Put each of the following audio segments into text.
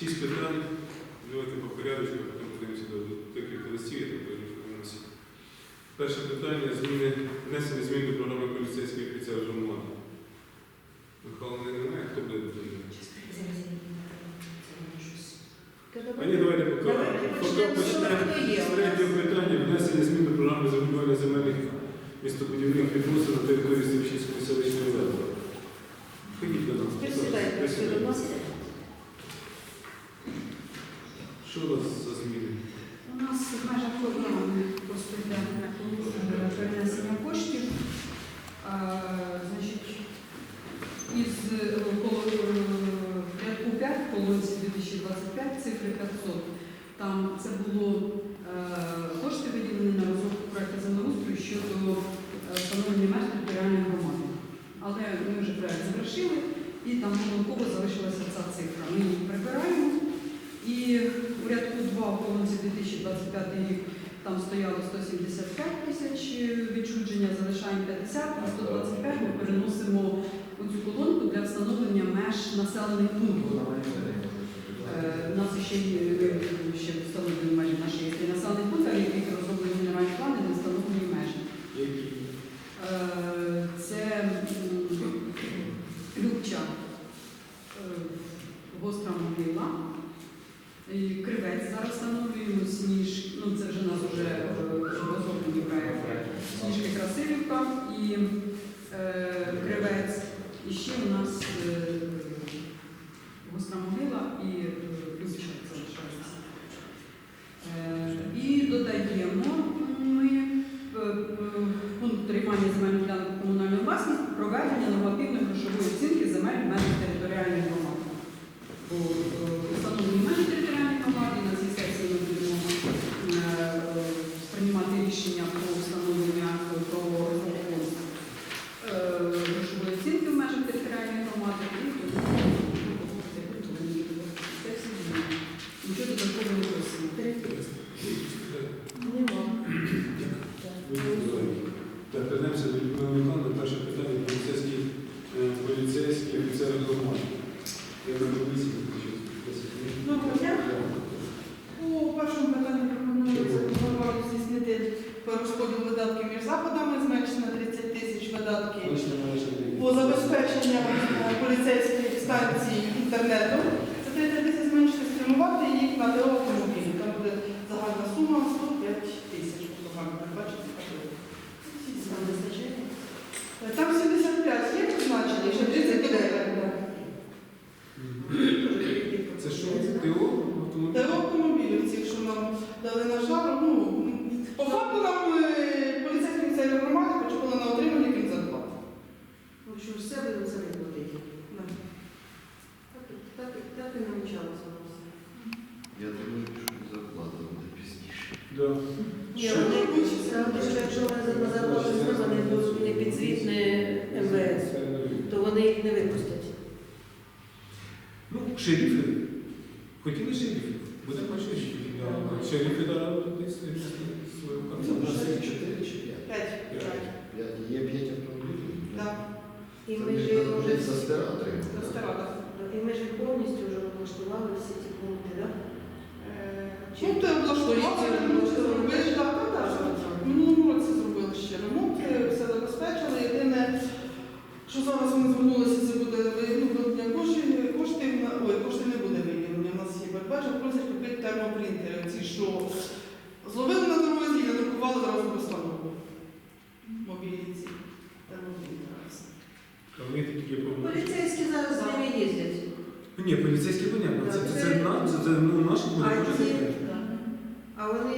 Шість питань. Давайте по порядку, потім подивимося до декілька листів, я так розумію, виносимо. Перше питання зміни, внесення змін до програми поліцейських офіцер громади. Михайло немає, хто буде? А ні, давайте поки. Поки почнемо з у третього питання. Внесення змін до програми забудування земельних містобудівних відносин на території Севчинської селищної ради. Ходіть до нас. Присідайте, Присідайте. до нас. Що у вас за зміни? У нас в межах просто йде перенесення коштів. А, Значить, із е, е, рядку 5 колонці 2025 цифри 500. Там це було е, кошти виділені на розробку проекту землеустрою щодо встановлення меж територіальної громади. Але ми вже проект завершили, і там помилково залишилася ця цифра. Ми її прибираємо. І у рядку 2 в колонці 2025 рік там стояло 175 тисяч відчудження, залишаємо 50, а 125 ми переносимо у цю колонку для встановлення меж населених пунктів. Е, У нас ще є е, ще встановлені межі наші є населених пунктів, яких розроблені генеральні плани, не встановлені межі. Які? Е, Це м, Любча, е, гостра могила. І Кривець зараз встановлюємо сніж, ну це вже у нас вже е, розроблені проєкти. Сніжки Красилівка і е, Кривець. І ще у нас е, гостра могила і е, Любча залишається. Е, І додаємо ми е, е, пункт тарифування земельних ділянок комунальної власності проведення нормативної грошової оцінки земель в межах територіальної громади. Бо е, встановлені межі територіальної громади на цій сесії ми будемо е, приймати рішення про встановлення е, про розробку е, грошової оцінки в межах територіальної громади. І тому це всі зміни. Нічого додаткового не просимо. Нема. Так, вернемося до Людмили Михайловни. Перше питання поліцейський, е, поліцейський офіцер громади. Я на комісії включив. Доброго дня. У першому питанні пропонується допомогу здійснити розподіл видатків між заходами, зменшити на 30 тисяч видатків по забезпеченню е, поліцейських станцій інтернету. Це 30 тисяч зменшити, спрямувати їх на ДО автомобілі. Там буде загальна сума 105 тисяч. програма передбачена. Нам вистачає? Е, Там 75 є призначені, ще 30 буде. Це що? ТО? Та автомобілів цих, що нам дали на шару, ну, по факту нам е, поліцейські місцеві громади почали на отримання яким зарплат. Ну що ж, все будемо самі платити. Так, і- так, і- так і навчалося у нас. Я думаю, що зарплата буде пізніше. Да. Ні, вони, це, що якщо вони за зарплату з ними не будуть не підзвітне МВС, то вони їх не випустять. Шерифи. Хотіли шерифів? Буде по шерифів. Шерифи дали десь свою Це у нас 4 чи 5? П'ять. П'ять. Є 5 автомобілів. Да. І Це ми ж вже і ми ж повністю вже облаштували всі ці пункти, так? Ну, ти облаштували, зробили, так, так, так. В минулому році зробили ще ремонт, е, все забезпечили. Єдине, що зараз вони звернулися, це буде ну, виділення коштів, коштів, на- ой, коштів не буде виділення, у нас є передбачено, просять купити термопринтери, ці, що зловили на дорозі і надрукували зараз постанову. Мобільні ці термопринтери. А вони такі проблеми. Поліцейські зараз з ними їздять. Ні, поліцейські понятно. Це, це, це, Так, на- це, це ну, наш буде. А може, ті, таке. а вони,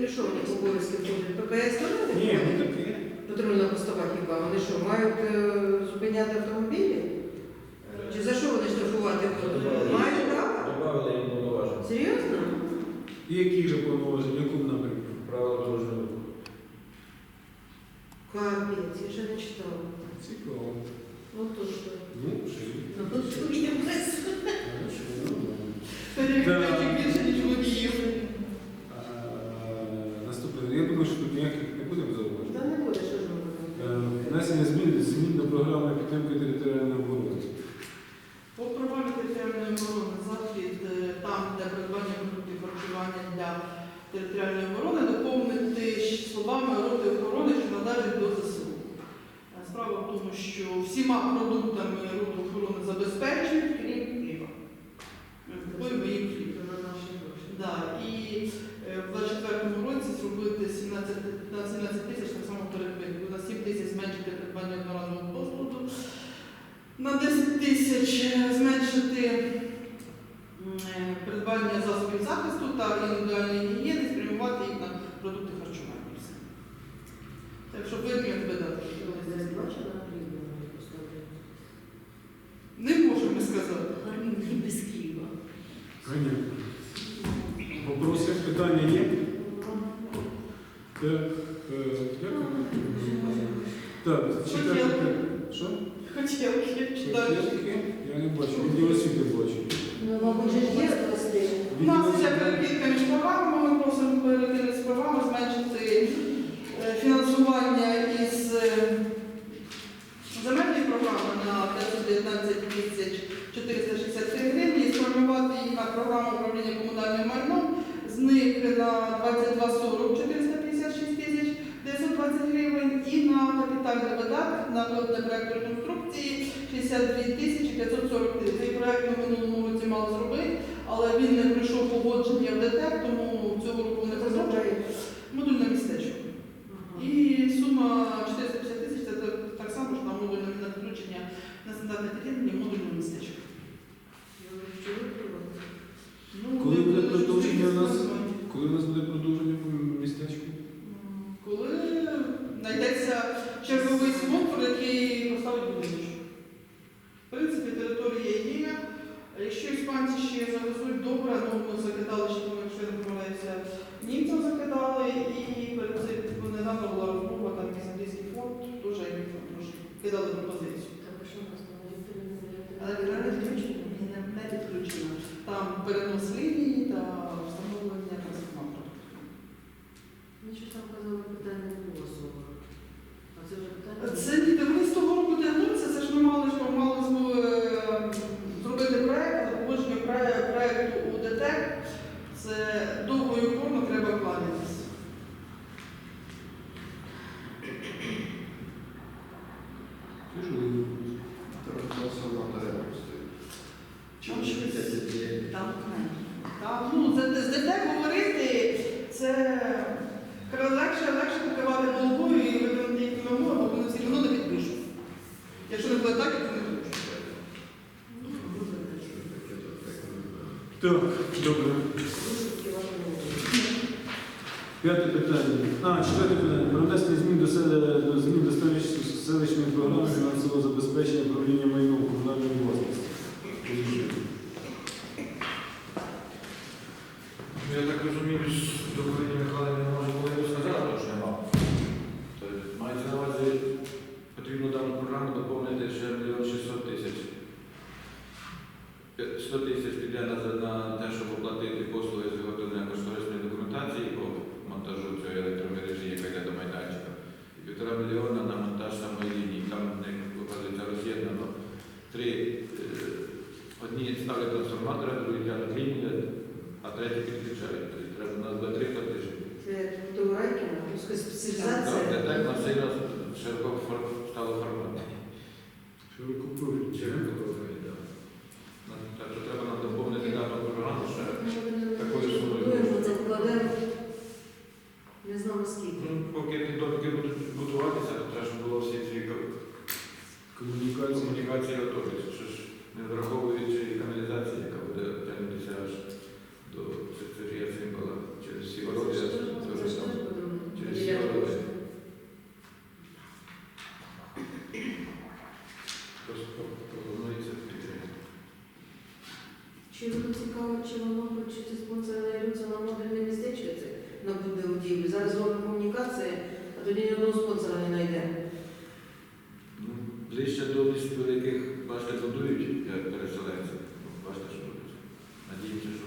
їм що у них обов'язки будуть? ППС не Ні, ну буде? таке. Патрульна постава хіба? Вони що, мають е, зупиняти автомобілі? Чи за що вони штрафувати будуть? Мають право? Добавили їм повноважень. Серйозно? І які же повноваження, якому напрямку? Правила дорожнього руху. Капець, я ще не читала. Цікаво. Ну то що? Ну, шериф. Ну то що без. внесення змін змін до програми підтримки територіальної оборони. По програмі територіальної оборони захід е, там, де придбання продуктів харчування для територіальної оборони, доповнити словами роти охорони, що належить до ЗСУ. Е, справа в тому, що всіма продуктами роти охорони забезпечують. Так, е. Так, читайте. Що? Хотілки? Я не бачу, відділ освіти бачу. Ну, мабуть, є. У нас є перекидка між програмами, ми просимо перекинути з програми, зменшити фінансування із земельної програми на 519 тисяч 463 гривні і сформувати їх на програму управління комунальним майном. З них на 2240 456 тисяч 920 гривень і на капітальний видаток на виробне проєкт реконструкції 62 тисячі 540 тисяч. Цей проєкт ми минулому році мали зробити, але він не пройшов погодження в ДТЕК, тому цього року не призначає. Модульне містечко. І сума 450 тисяч це так- так само, що на модульне на включення на стандартне під'єднання в модульне містечко. Ну, Коли буде ви- продовження у нас? ви- Коли у нас буде продовження по містечку? Коли знайдеться черговий спонсор, який поставить будиночок. В принципі, територія є. Іспанці ще завезуть добре, ну ми закидали, що ми, якщо не помиляюся, німцям закидали, і перед цим недавно була розмова, там якийсь фонд, теж трошки кидали пропозицію. Але вона не підключена, не підключена. Там перенос лінії та встановлення трансформатора. Ну, що там казали, питання не було особо. А це вже питання? Це ні, вони з того року тягнуться, це ж ми мали, що мали з- е, зробити проєкт, але погодження проє- проєкту у ДТЕК. Це довго і упорно треба кланятися. Трансформатор стоїть. Там Чи щось- 59? Там ну, з, говорити, це легше, легше покривати головою і виконати їх вимогу, бо вони все одно не підпишуть. Якщо не буде так, то не підпишуть. Так, добре. П'яте питання. А, четверте питання. Про внесення змін до, змін до селищ- селищної програми фінансового забезпечення управління майном комунальної власності. Ну, Я так розумію, що до Галині Михайлівни може було і сказати, тому що нема. Тобто, Мається на увазі, потрібно дану програму доповнити ще мільйон 600 тисяч. П'я- 100 тисяч піде на, на те, щоб оплатити послуги з виготовлення кошторисної документації по монтажу цієї електромережі, яка йде до майданчика. І півтора мільйона на монтаж самої лінії. Там в них виходить роз'єднано три. е, Одні ставлять трансформатори, другі тягнуть лінію, а треті підключають. Тобто Треба у нас до три фактично. Це Товарайкіна, Так, спеціалізація. де так на сильно широко фор- стало формат. Що ви купили? Чи не купили? Ну, Так що треба нам доповнити дану програму ще. Такою сумою. Це вкладемо. Не знаю скільки. Ну, поки ті домики будуть будуватися, то треба, щоб було всі ці Комунікації. комунікації готові. Що ж, не враховуючи і каналізація, яка буде тягнутися аж до Сергія Цимбала через всі ворота. Через там. через всі ворота. Просто пропонується підтримати. Чи воно цікаво, чи воно чи ці спонсори знайдуться на модульне це на будівлі. Зараз робимо комунікації, а тоді ні одного спонсора не знайдемо. Ну, Ближче до міст яких бачите, будують як переселенці. Бачите, що робиться. Надіємося, що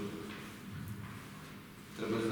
треба з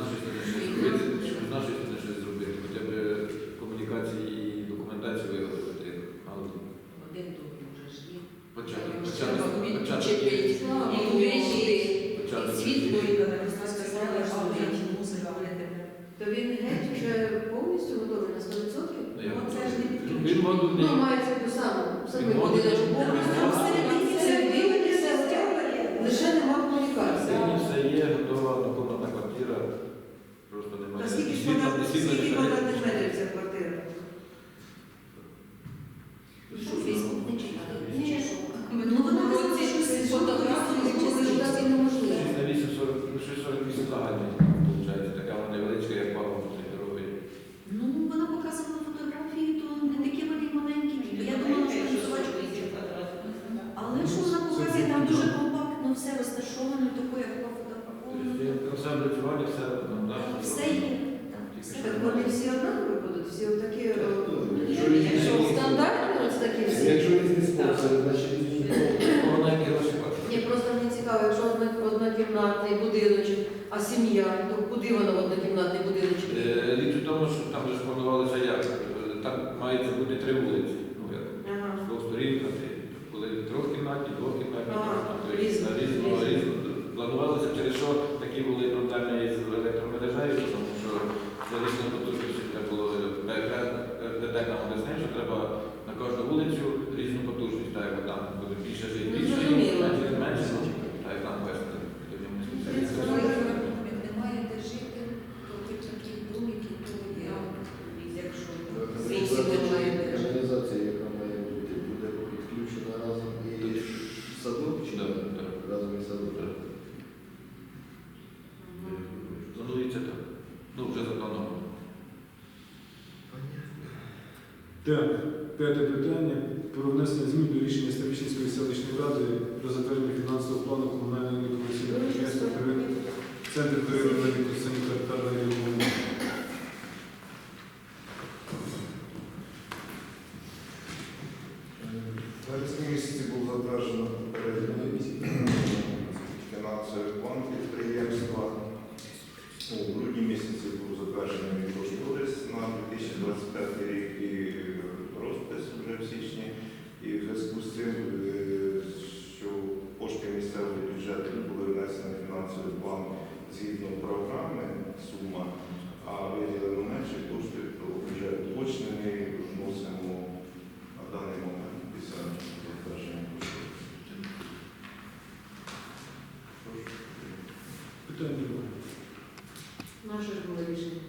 все облицювання, все там, да? Все є. Так вони всі однакові будуть, всі такі е, стандартні ось такі всі. Якщо різні способи, значить. Вона які гроші бачить. Мені просто мені цікаво, якщо однокімнатний будиночок, а сім'я, то куди вона в однокімнатний будиночок? Е, Річ у тому, що там вже спланували заяви. Е, Там мають бути три вулиці. Ну, як з двох сторін, були трьохкімнатні, двохкімнатні, Ага, трьохкімнатні. різно, Тобто, різно, Планувалося через що які були проблеми Так, п'яте питання про внесення змін до рішення Ставищенської селищної ради про затвердження фінансового плану комунальної некомерційної ну, підприємства «Центр перероблених санітарної Питання немає. Наше було рішення.